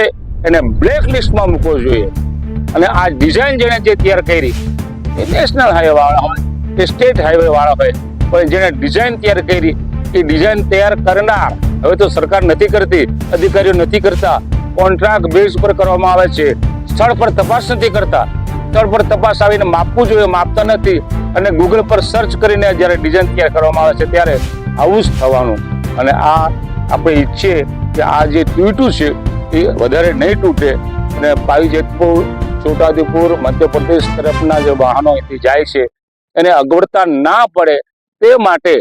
એને બ્લેક લિસ્ટમાં મૂકવો જોઈએ. અને આ ડિઝાઇન જેણે જે તૈયાર કરી, એ નેશનલ હાઈવે વાળા હોય કે સ્ટેટ હાઈવે વાળા હોય, પણ જેણે ડિઝાઇન તૈયાર કરી, એ ડિઝાઇન તૈયાર કરનાર, હવે તો સરકાર નથી કરતી, અધિકારીઓ નથી કરતા કોન્ટ્રાક્ટ બેઝ પર કરવામાં આવે છે, સ્થળ પર તપાસ નથી કરતા, સ્થળ પર તપાસ આવીને માપવું જોઈએ, માપતા નથી, અને ગૂગલ પર સર્ચ કરીને જ્યારે ડિઝાઇન તૈયાર કરવામાં આવે છે, ત્યારે આવું જ થવાનું. અને આ આપણે ઈચ્છીએ કે આ જે તૂટ્યું છે એ વધારે નહીં તૂટે. અને પાવી જેતપુર, છોટાઉદેપુર, મધ્યપ્રદેશ તરફના જે વાહનો અહીંથી જાય છે, એને અગવડતા ના પડે તે માટે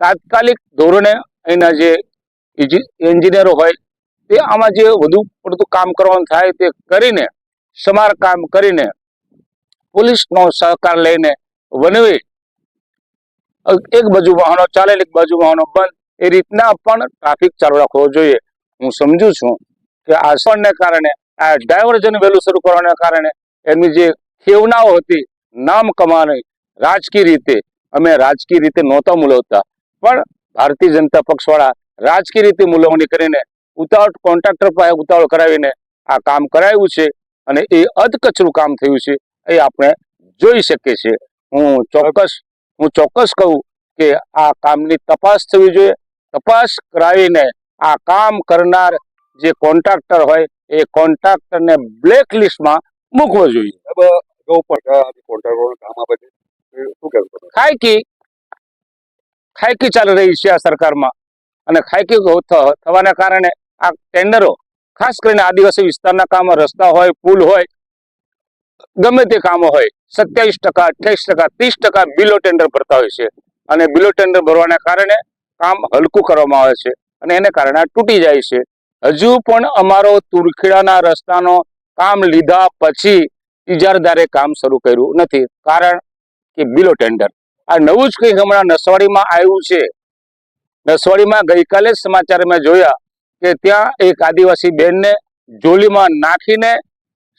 તાત્કાલિક ધોરણે અહીંના જે એન્જિનિયરો હોય, તે આમાં જે વધુ પડતું કામ કરવાનું થાય તે કરીને સમારકામ કરીને, પોલીસનો સહકાર લઈને વનવે. એક બાજુ વાહનો ચાલે, એક બાજુ વાહનો બંધ. એ રીતના પણ ટ્રાફિક ચાલુ રાખવો જોઈએ. હું સમજુ છું. કે આસણને કારણે, આ ડાયવર્જન વહેલું શરૂ કરવાના કારણે એમની જે ખેવનાઓ હતી, નામ કમાણી, રાજકીય રીતે, અમે રાજકીય રીતે નહોતા મૂલવતા. પણ ભારતીય જનતા પક્ષવાળા રાજકીય રીતે મૂલવણી કરીને ઉતાવળ, કોન્ટ્રાક્ટર પાસે ઉતાવળ કરાવીને આ કામ કરાવ્યું છે અને એ અધકચરું કામ થયું છે એ આપણે જોઈ શકીએ છીએ. હું ચોક્કસ હું ચોક્કસ કહું કે આ કામની તપાસ થવી જોઈએ. તપાસ કરાવીને આ કામ કરનાર જે કોન્ટ્રાક્ટર હોય એ કોન્ટ્રાક્ટરને બ્લેક લિસ્ટમાં મૂકવો જોઈએ. ખાયકી ખાયકી ચાલી રહી છે આ સરકારમાં. અને ખાયકી થવાના કારણે આ ટેન્ડરો ખાસ કરીને આદિવાસી વિસ્તારના કામો રસ્તા હોય પુલ હોય ગમે તે કામો હોય સત્યાવીસ ટકા અઠ્યાવીસ ટકા ત્રીસ ટકા બિલો ટેન્ડર ભરતા હોય છે. અને બિલો ટેન્ડર ભરવાના કારણે કામ હલકું કરવામાં આવે છે. અને એને કારણે આ તૂટી જાય છે. હજુ પણ અમારો તુરખીડાના રસ્તાનો કામ લીધા પછી ઇજારદારે કામ શરૂ કર્યું નથી. કારણ કે બિલો ટેન્ડર. આ નવું જ કંઈક હમણાં નસવાડીમાં આવ્યું છે. નસવાડીમાં ગઈકાલે જ સમાચાર મેં જોયા કે ત્યાં એક આદિવાસી બેનને જોલીમાં નાખીને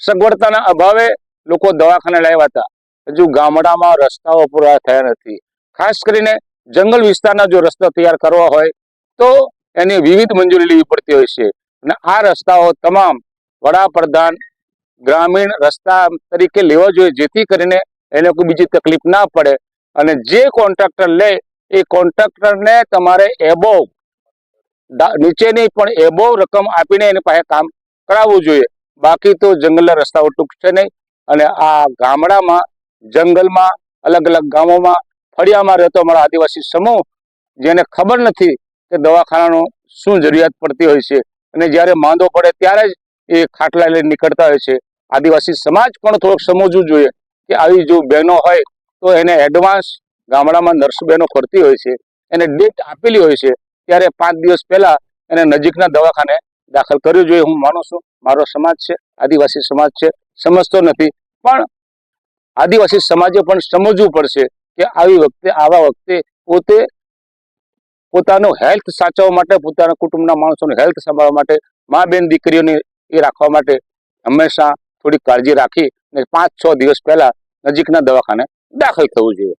સગવડતાના અભાવે લોકો દવાખાને લાવ્યા હતા. હજુ ગામડામાં રસ્તાઓ પૂરા થયા નથી. ખાસ કરીને જંગલ વિસ્તારના જો રસ્તો તૈયાર કરવા હોય તો એની વિવિધ મંજૂરી લેવી પડતી હોય છે. અને આ રસ્તાઓ તમામ વડાપ્રધાન ગ્રામીણ રસ્તા તરીકે લેવા જોઈએ, જેથી કરીને એને કોઈ બીજી તકલીફ ના પડે. અને જે કોન્ટ્રાક્ટર લે, એ કોન્ટ્રાક્ટરને તમારે એબોવ નીચેની પણ એબોવ રકમ આપીને એની પાસે કામ કરાવવું જોઈએ. બાકી તો જંગલના રસ્તાઓ ટૂંકશે નહીં. અને આ ગામડામાં, જંગલમાં અલગ અલગ ગામોમાં, ફળિયામાં રહેતો અમારા આદિવાસી સમૂહ, જેને ખબર નથી કે દવાખાનાનું શું જરૂરિયાત પડતી હોય છે અને જ્યારે માંદો પડે ત્યારે જ એ ખાટલા લઈને નીકળતા હોય છે. આદિવાસી સમાજ પણ થોડોક સમજવું જોઈએ કે આવી જો બહેનો હોય તો એને એડવાન્સ ગામડામાં નર્સ બહેનો ફરતી હોય છે. એને ડેટ આપેલી હોય છે. ત્યારે પાંચ દિવસ પહેલા એને નજીકના દવાખાને દાખલ કરવું જોઈએ. હું માનું છું મારો સમાજ છે, આદિવાસી સમાજ છે, સમજતો નથી. પણ આદિવાસી સમાજે પણ સમજવું પડશે કે આવી વખતે, આવા વખતે પોતે પોતાનું હેલ્થ સાચવવા માટે, પોતાના કુટુંબના માણસોનું હેલ્થ સંભાળવા માટે, મા બેન દીકરીઓને એ રાખવા માટે હંમેશા થોડી કાળજી રાખી અને પાંચ છ દિવસ પહેલા નજીકના દવાખાને દાખલ થવું જોઈએ.